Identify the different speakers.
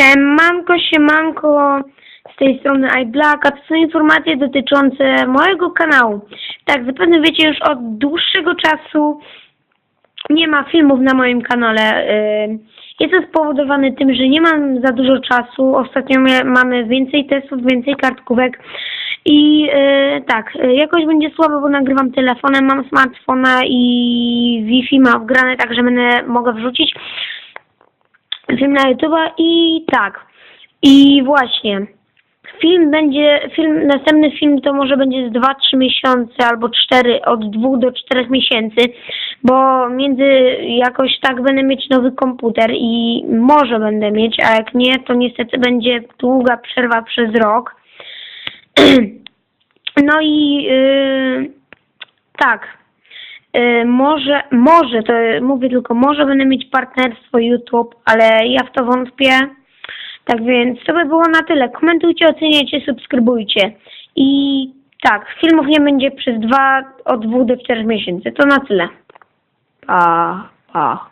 Speaker 1: Siemanko, siemanko, z tej strony iBlack, a to są informacje dotyczące mojego kanału. Tak, zapewne wiecie już od dłuższego czasu nie ma filmów na moim kanale. Yy, Jest to spowodowane tym, że nie mam za dużo czasu. Ostatnio mamy więcej testów, więcej kartkówek i yy, tak, yy, jakoś będzie słabo, bo nagrywam telefonem, mam smartfona i Wi-Fi ma wgrane, także będę mogę wrzucić film na YouTube'a i tak. I właśnie. Film będzie, film, następny film to może będzie z 2-3 miesiące albo 4, od 2 do 4 miesięcy, bo między jakoś tak będę mieć nowy komputer i może będę mieć, a jak nie, to niestety będzie długa przerwa przez rok. No i yy, tak. Y, może, może, to mówię tylko, może będę mieć partnerstwo YouTube, ale ja w to wątpię. Tak więc to by było na tyle. Komentujcie, oceniajcie, subskrybujcie. I tak, filmów nie będzie przez dwa, od dwóch do czterech miesięcy. To na tyle. Pa, pa.